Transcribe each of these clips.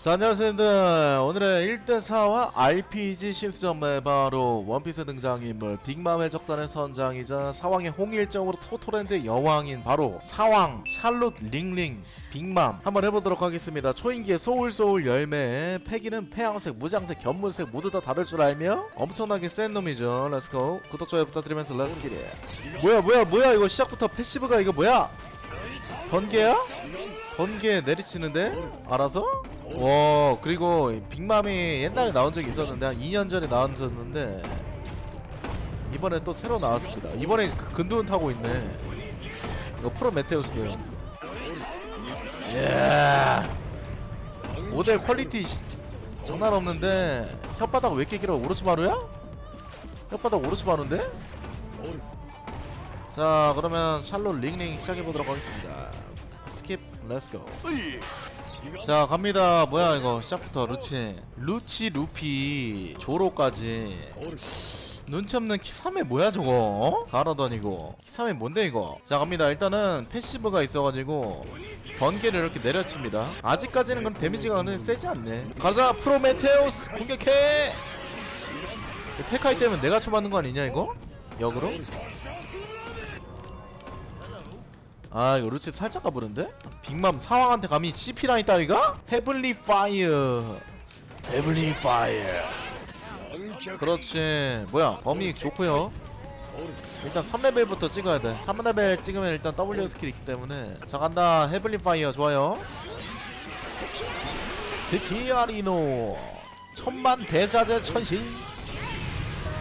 자 안녕하세요 여러분들. 오늘의 1대4와 RPG 신수전 메바로 원피스 등장인물 빅맘의 적단의 선장이자 사왕의 홍일점으로 토토랜드의 여왕인 바로 사왕 샬롯 링링 빅맘. 한번 해보도록 하겠습니다. 초인기의 소울소울 열매. 패기는 폐양색 무장색 견문색 모두 다 다를 줄 알며? 엄청나게 센 놈이죠. 렛츠고 구독 좋아요 부탁드리면서 렛츠기리 뭐야 뭐야 뭐야? 이거 시작부터 패시브가 이거 뭐야? 번개야? 번개 내리치는데? 알아서? 와 그리고 이 빅맘이 옛날에 나온 적이 있었는데 한 2년 전에 나왔었는데 이번에 또 새로 나왔습니다 이번에 그 근두운 타고 있네 이거 프로 메테우스 예 모델 퀄리티 시- 장난 없는데 혓바닥 왜 이렇게 길어 오로치마루야? 혓바닥 오로치마루인데? 자 그러면 샬롯 링링 시작해보도록 하겠습니다 스킵 렛츠고 자 갑니다. 뭐야 이거. 시작부터 루치. 루치 루피 조로까지. 눈치 없는 키삼에 뭐야 저거? 어? 가라다니고 키삼에 뭔데 이거? 자 갑니다. 일단은 패시브가 있어가지고 번개를 이렇게 내려칩니다. 아직까지는 그럼 데미지가 는 세지 않네. 가자 프로메테우스 공격해! 테카이 때문에 내가 쳐맞는 거 아니냐 이거? 역으로? 아 이거 루치 살짝 가보는데? 빅맘 사왕한테 감히 CP라인 따위가? 헤블리 파이어 헤블리 파이어 그렇지. 뭐야 범위 좋고요. 일단 3레벨부터 찍어야 돼. 3레벨 찍으면 일단 W 스킬이 있기 때문에. 자 간다. 헤블리 파이어 좋아요. 스키아리노. 천만 대자재 천신.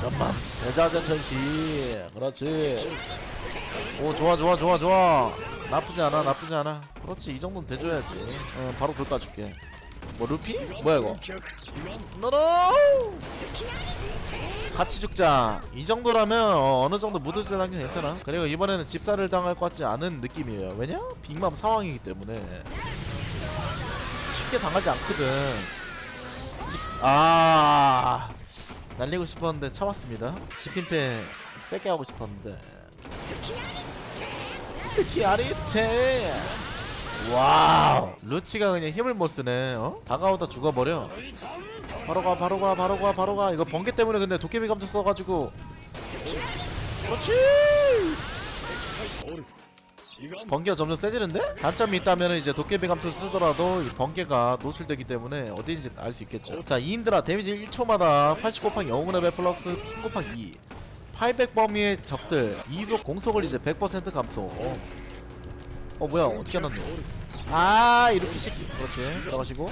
천만 대자재 천신. 그렇지 오 좋아 좋아 좋아 좋아. 나쁘지 않아 나쁘지 않아. 그렇지 이 정도는 대줘야지. 어 바로 돌 까줄게. 뭐 루피? 뭐야 이거? 노노! 같이 죽자. 이 정도라면 어, 어느 정도 때 당긴 괜찮아. 그리고 이번에는 집사를 당할 것 같지 않은 느낌이에요. 왜냐? 빅맘 상황이기 때문에. 쉽게 당하지 않거든. 집사 아. 날리고 싶었는데 참았습니다. 집힌패 세게 하고 싶었는데 스키 아리테. 와우. 루치가 그냥 힘을 못 쓰네 어? 다가오다 죽어버려. 바로 가 바로 가 바로 가 바로 가. 이거 번개 때문에 근데 도깨비 감투 써가지고. 그렇지! 번개가 점점 세지는데? 단점이 있다면 이제 도깨비 감투 쓰더라도 이 번개가 노출되기 때문에 어디인지 알 수 있겠죠. 자 이인드라 데미지 1초마다 80 곱하기 0 레벨 플러스 10 곱하기 2 800 범위의 적들 이속 공속을 이제 100% 감소. 어, 어 뭐야 어떻게 하놨노? 아 이렇게 새끼 그렇지. 들어가시고.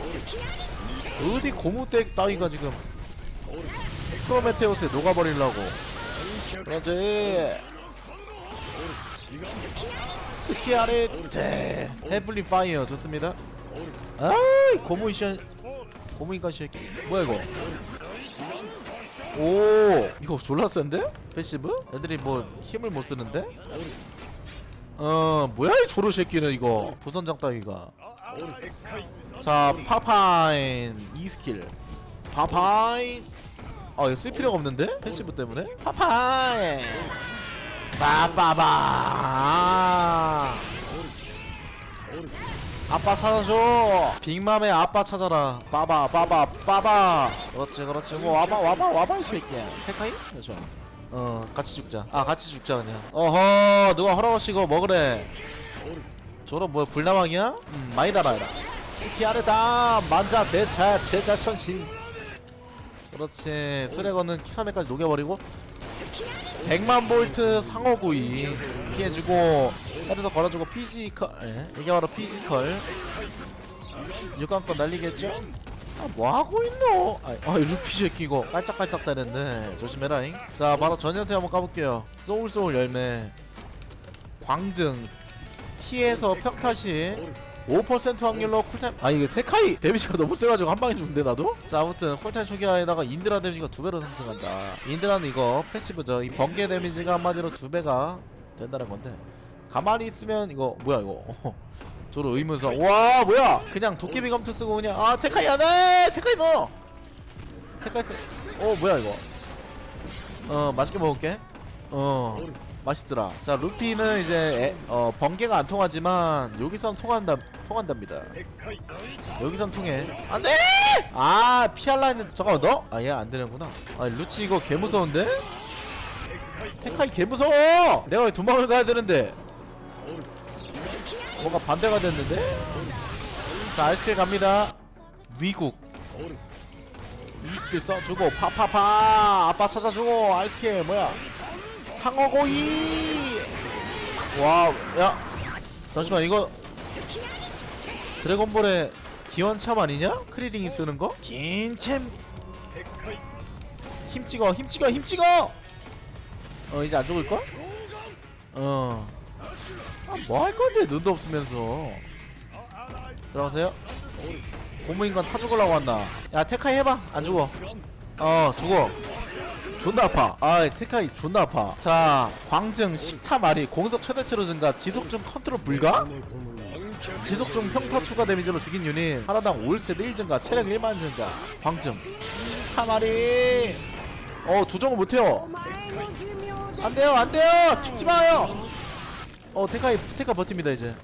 어디 고무대 따위가 지금 프로메테우스에 녹아버리려고. 그렇지. 스키아레테 헤블리 파이어 좋습니다. 아이 고무 이션 고무 인간 새끼 뭐야 이거 오 이거 졸라 센데? 패시브? 애들이 뭐 힘을 못 쓰는데? 어 뭐야 이 조로 새끼는 이거 부선장 따위가 자 파파인 이 스킬 파파인 아 이거 쓸 필요가 없는데? 패시브 때문에? 파파인 빠빠바 아빠 찾아줘. 빅맘의 아빠 찾아라. 빠바 빠바 빠바. 그렇지 그렇지. 뭐 와봐 와봐 와봐 이 새끼야. 테카이? 네, 좋아 어 같이 죽자. 아 같이 죽자 그냥. 어허 누가 허락하시고 먹으래? 저런 뭐야 불나방이야? 음 많이 달아라. 스키아르다 만자 대타 제자 천신. 그렇지. 쓰레거는 키사메까지 녹여버리고. 100만 볼트 상어구이 피해주고 헤드서 걸어주고 피지컬 예, 이게 바로 피지컬. 육강권 날리겠죠? 아 뭐하고 있노? 아, 아 루피 새끼 이거 깔짝깔짝 대는데 조심해라잉. 자 바로 전현태 한번 까볼게요. 소울소울 열매. 광증. T에서 평타시. 5% 확률로 쿨타임. 아 이게 테카이 데미지가 너무 세가지고 한 방에 죽는데 나도? 자 아무튼 쿨타임 초기화에다가 인드라 데미지가 두 배로 상승한다. 인드라는 이거 패시브죠. 이 번개 데미지가 한마디로 두 배가 된다는 건데 가만히 있으면 이거 뭐야 이거. 저로 의문사 와 뭐야! 그냥 도깨비 검투 쓰고 그냥 아 테카이 안해! 테카이 넣어! 테카이 쓰어 뭐야 이거. 어 맛있게 먹을게. 어 맛있더라. 자 루피는 이제 에, 어 번개가 안 통하지만 여기선 통한다 통한답니다. 여기선 통해. 안돼! 아 피할라 했는데 잠깐만 너? 아얘 안 되는구나. 아 루치 이거 개 무서운데? 테카이 개 무서워! 내가 왜 도망을 가야 되는데 뭔가 반대가 됐는데? 자 알스킬 갑니다. 위국. 이 스킬 써주고 파파파. 아빠 찾아주고 알스킬 뭐야? 상어고이. 와야. 잠시만 이거 드래곤볼의 기원참 아니냐? 크리링이 쓰는 거? 긴챔. 힘 찍어 힘 찍어 힘 찍어! 어 이제 안 죽을걸? 어 아, 뭐 할 건데 눈도 없으면서. 들어가세요. 고무인간 타 죽으려고 한다. 야 테카이 해봐. 안 죽어. 어 죽어. 존나 아파. 아 테카이 존나 아파. 자 광증 식타 말이 공속 최대치로 증가. 지속 중 컨트롤 불가? 지속 중 평타 추가 데미지로 죽인 유닛. 하나당 5스탯 1 증가 체력 1만 증가. 광증 식타 말이 어 조정을 못해요. 안돼요 안돼요. 죽지 마요 어 테카이 테카 버팁니다 이제.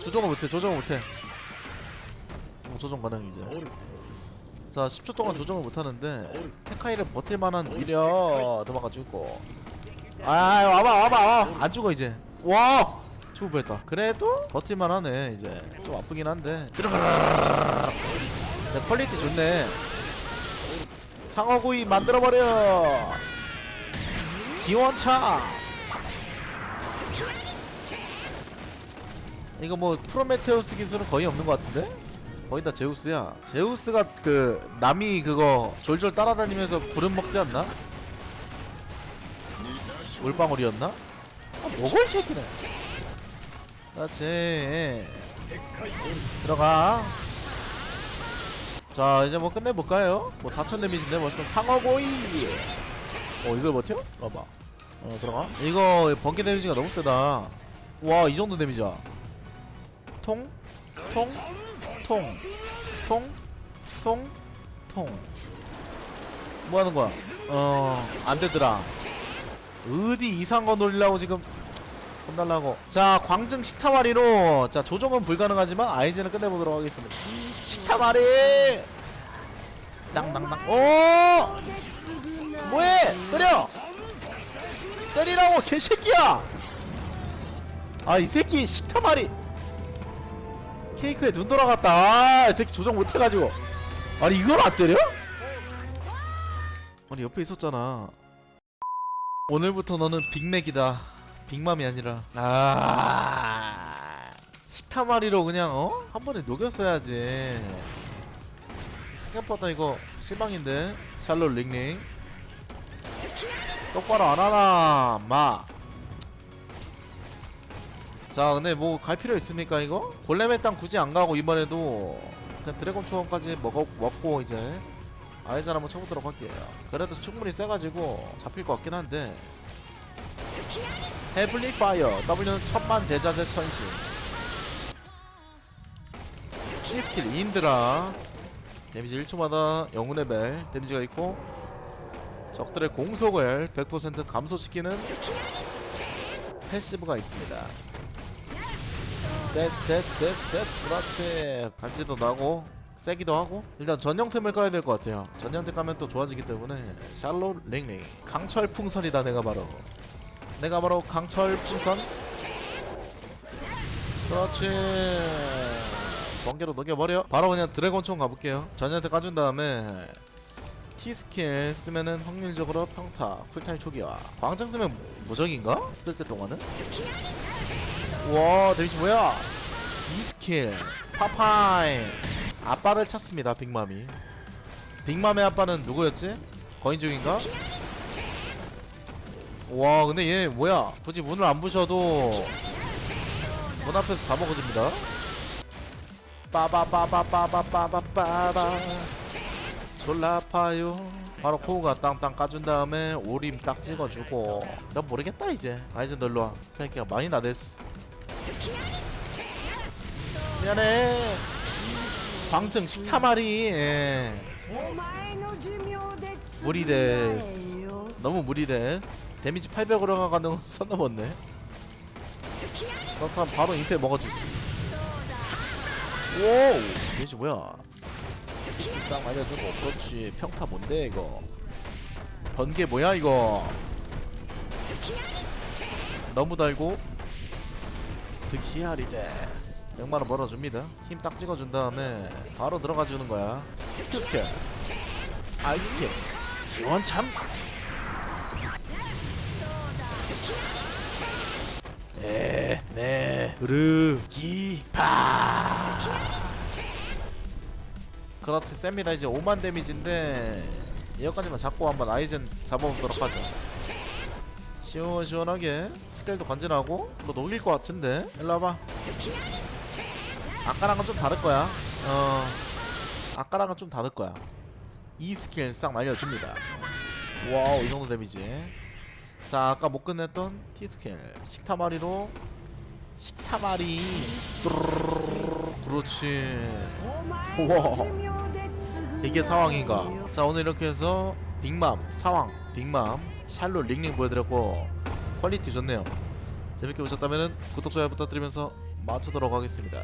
조정을 못해 조정을 못해. 어, 조정 가능 이제. 자 10초 동안 조정을 못하는데 테카이를 버틸 만한 미려 도망가지고. 아 와봐 와봐 와. 안 죽어 이제. 와! 죽을 뻔했다. 그래도 버틸 만하네 이제. 좀 아프긴 한데. 들어가라 네, 퀄리티 좋네. 상어구이 만들어버려! 기원차 이거 뭐 프로메테우스 기술은 거의 없는 것 같은데? 거의 다 제우스야 제우스가 그 남이 그거 졸졸 따라다니면서 구름 먹지 않나? 물방울이었나? 아 뭐고 이 새끼는 그렇지 들어가 자 이제 뭐 끝내볼까요? 뭐 4천 데미지인데 벌써 상어고이 어 이걸 버텨? 봐봐 어 들어가 이거 번개 데미지가 너무 세다 와 이 정도 데미지야 통? 통? 통? 통? 통? 통? 뭐 하는 거야? 어, 안 되더라. 어디 이상한 거 놀리려고 지금 혼달라고. 자, 광증 식타마리로 자, 조정은 불가능하지만 아이즈는 끝내보도록 하겠습니다. 식타마리! 땅땅땅. 오! 뭐해? 때려! 때리라고 개새끼야! 아, 이 새끼 식타마리! 케이크에 눈 돌아갔다. 아, 이 새끼 조정 못해가지고. 아니 이걸 안 때려? 아니 옆에 있었잖아. 오늘부터 너는 빅맥이다. 빅맘이 아니라. 아. 식타마리로 그냥 어? 한 번에 녹였어야지. 생각보다 이거 실망인데. 샬롯 링링. 똑바로 안 하나, 마. 자 근데 뭐 갈 필요 있습니까 이거? 골렘의 땅 굳이 안 가고 이번에도 그냥 드래곤 초원까지 먹어, 먹고 이제 아이잘 한번 쳐보도록 할게요. 그래도 충분히 세가지고 잡힐 것 같긴 한데. 헤블리 파이어 W는 천만 대자재 천신. C스킬 인드라. 데미지 1초마다 영웅 레벨 데미지가 있고 적들의 공속을 100% 감소시키는 패시브가 있습니다 데스 데스 데스 데스. 그렇지. 갈지도 나고 세기도 하고. 일단 전용템을 까야 될 것 같아요. 전용템 까면 또 좋아지기 때문에 샬롯 링링. 강철 풍선이다 내가 바로. 내가 바로 강철 풍선. 그렇지. 번개로 녹여버려. 바로 그냥 드래곤총 가볼게요. 전용템 까준 다음에 T스킬 쓰면은 확률적으로 평타 쿨타임 초기화. 광장 쓰면 무적인가? 쓸 때 동안은? 와 데미지 뭐야? 이 스킬. 파파이. 아빠를 찾습니다 빅맘이. 빅맘의 아빠는 누구였지? 거인족인가? 와 근데 얘 뭐야? 굳이 문을 안 부셔도 문 앞에서 다 먹어줍니다. 빠바바바바바바바바바. 졸라 아파요. 바로 코우가 땅땅 까준 다음에 오림 딱 찍어주고. 난 모르겠다 이제. 아이즈 널로와. 새끼가 많이 나댔어 미안해. 광증 식타마리 예. 무리 데스 너무 무리 데스 데미지 800으로 가는 선 넘었네. 그렇다면 바로 임페 먹어주지. 오우 데미지 뭐야? 싹 맞아주고 그렇지. 평타 뭔데 이거? 번개 뭐야 이거? 너무 달고 스키아리 데스 100만원 벌어줍니다. 힘 딱 찍어준 다음에 바로 들어가 주는 거야. 큐스킬 아이스킬 지원참. 네네. 으르 기파. 그렇지 셉니다. 이제 5만 데미지인데 여기까지만 잡고 한번 아이젠 잡아보도록 하죠 시원시원하게 스케일도 간지나고 뭐 녹일 것 같은데. 일로 와봐. 아까랑은 좀 다를 거야. 어 아까랑은 좀 다를 거야. 이 스킬 싹 날려줍니다. 와우 이 정도 데미지. 자 아까 못 끝냈던 T 스킬. 식타마리로 식타마리. 그렇지. 우와 이게 상황인가? 자 오늘 이렇게 해서 빅맘 상황 빅맘 샬롯 링링 보여드렸고 퀄리티 좋네요. 재밌게 보셨다면 구독 좋아요 부탁드리면서 마치도록 하겠습니다